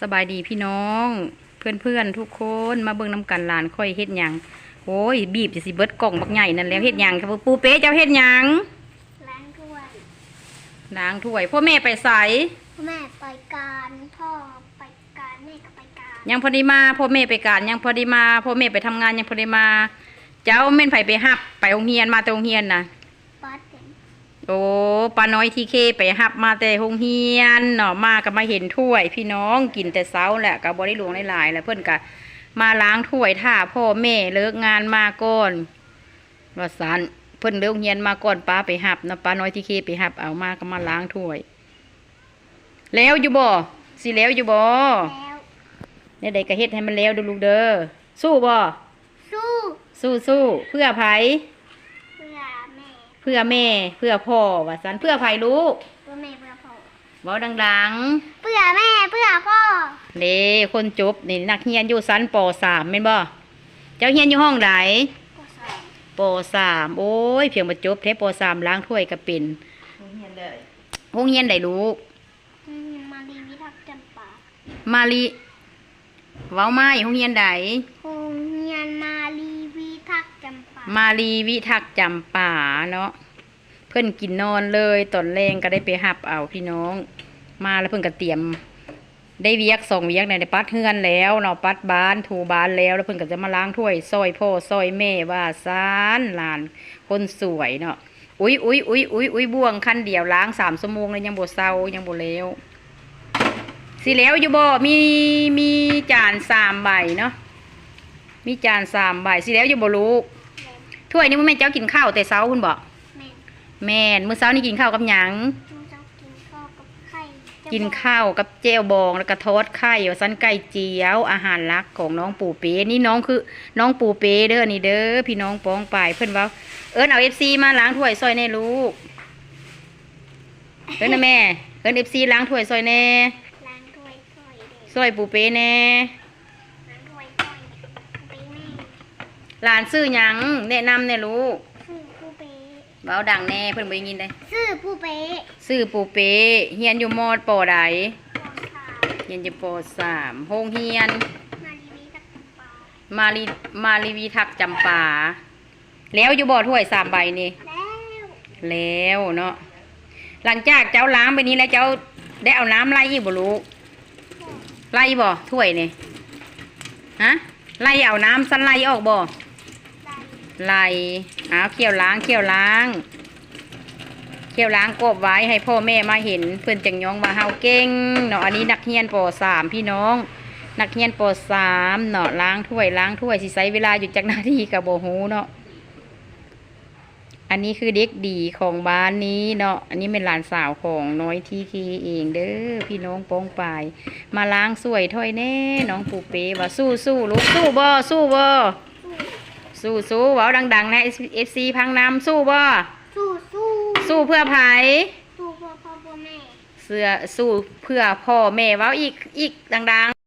สบายดีพี่น้องเพื่อนๆทุกคนมาเบิ่งน้ำกันหลานค่อยเฮ็ดหยังโอ้ยบีบจะสิเบิดกล่องบักใหญ่นั่นแล้วเฮ็ดหยังครับปูเป๊ะเจ้าเฮ็ดหยังล้างถ้วยล้างถ้วยพ่อแม่ไปใส่แม่ไปการพ่อไปการแม่ก็ไปการยังพอดีมาพ่อแม่ไปการยังพอดีมาพ่อแม่ไปทำงานยังพอดีมา เจ้าแม่นไผไปหับไปโรงเรียนมาแต่โรงเรียนน่ะปัดเป็น โอ้ป้าน้อยทีเคไปหับมาแต่โรงเรียนเนาะมาก็มาเห็นถ้วย พี่น้องกินแต่เช้าแหละก็บ่ได้หลวงหลายๆแล้วเพิ่นก็มาล้างถ้วยท่าพ่อแม่เลิกงานมาก่อนว่าสันเพิ่นเลิกเรียนมาก่อนป้าไปหับนะป้าน้อยทีเคไปหับเอามาก็มาล้างถ้วย แล้วอยู่บ่สิแล้วอยู่บ่แล้วเนี่ยใดก็เฮ็ดให้มันแล้วเดูลูกเด้อสู้บ่สู้สู้สู้เพื่อไผเพื่อแม่ เพื่อแม่เพื่อพ่อว่าสันเพื่อไผลูกเพื่อแม่เพื่อพ่อเว้าดังเพื่อแม่เพื่อพ่อๆเด้คนจบนี่นักเรียนอยู่ชั้นป .3 แม่นบ่เจ้าเรียนอยู่ห้องใดก็สอนป .3 โอ้ยเพียงบ่จบแท้ป .3 ล้างถ้วยก็เป็นโรงเรียนใดลูกอืมมารีวิทักษ์จำปามาลีเว้ามาอยู่โรงเรียนใดโมาลีวิทักจำป่าเนาะเพิ่อนกินนอนเลยตอนแรงก็ได้ไปหับเอาพี่น้อง มาแล้วเพิ่อนก็เตรียม ได้เวียกสองเวียกในปัดเฮือนแล้วเนาะปัดบ้านถูบ้านแล้วแล้วเพิ่อนก็จะมาล้างถ้วยซอยพ่อซอยแม่ว่าซานหลานคนสวยเนาะอุ้ยอุ้ยอุ้ยอุ้ยอุ้ยบ่วงคันเดียวล้างสามชั่วโมงเลยยังบ่เศร้ายังบ่แล้วสิแล้วอยู่บ่มีมีจานสามใบเนาะมีจานสามใบสิแล้วอยู่บ่ลูก ถ้วยนี้มันแม่นเจ้ากินข้าวแต่เช้าคุณบอกแม่แม่นมื้อเช้านี่กินข้าวกับหยังจูเจ้ากินข้าวกับไข่เจ้กินบอกข้าวกับเจลบองแล้วก็ทอดไข่ว่าสันไก่เจียว อาหารหลักของน้องปู่เป้นี่น้องคือ น้องปู่เป้เด้อนี่เด้อพี่น้องป้องไปเพิ่นว่าเอิ้นเอา FC มาล้างถ้วยซอยแน่ลูกเอิ้นนะแม่เอิ้น FC ล้างถ้วยซอยแน่ล้างถ้วยถ้วยเด็กซอยปู่เป้แน่ ล้างถ้วยถ้วยไปแม่ หลานซื้อหยังแนะนำแน่ลูกชื่อผู้เป๊ะเว้าดังแน่เพิ่นบ่ได้ยินเด้ชื่อผู้เป๊ะซื้อปู่เป้เฮียนอยู่มอดปอใดปอสามเฮียนอยู่ปสามโรงเฮียน มารีวิทักษ์จำปามารีมารีวีทักจำปา แล้วอยู่บ่อถ้วยสามใบนี่ แล้วแล้วเนาะหลังจากเจ้าล้างไปนี้แล้วเจ้าได้เอาน้ำไล่อีกบ่ลูกไล่บ่ถ้วยนี่ฮะไล่เอาน้ำสันไล่ออกบ่ได้ ไล่เอาเขี่ยวล้างเขี่ยวล้าง เขี่ยวล้างกบไว้ให้พ่อแม่มาเห็น เพื่อนจังยองว่าเฮาเก่งเนาะอันนี้นักเรียนปสามพี่น้อง นักเรียนปสามเนาะล้างถ้วยล้างถ้วยสิใช้เวลาอยู่จากหน้าที่กับโบฮูเนาะอันนี้คือเด็กดีของบ้านนี้เนาะ อันนี้เป็นหลานสาวของน้อยทีคีเองเด้อพี่น้องโป้องปาย มาล้างสวยถ้วยแน่ น้องปูเป้ว่าสู้สู้ลูกสู้บ่สู้บ่ สู้สู้เว้าดังๆนะเอฟซีพังน้ำสู้บ่สู้สู้สู้เพื่อไผสู้พ่อพ่อพ่อแม่ เสื้อสู้เพื่อพ่อแม่เว้าอีกอีกดังๆ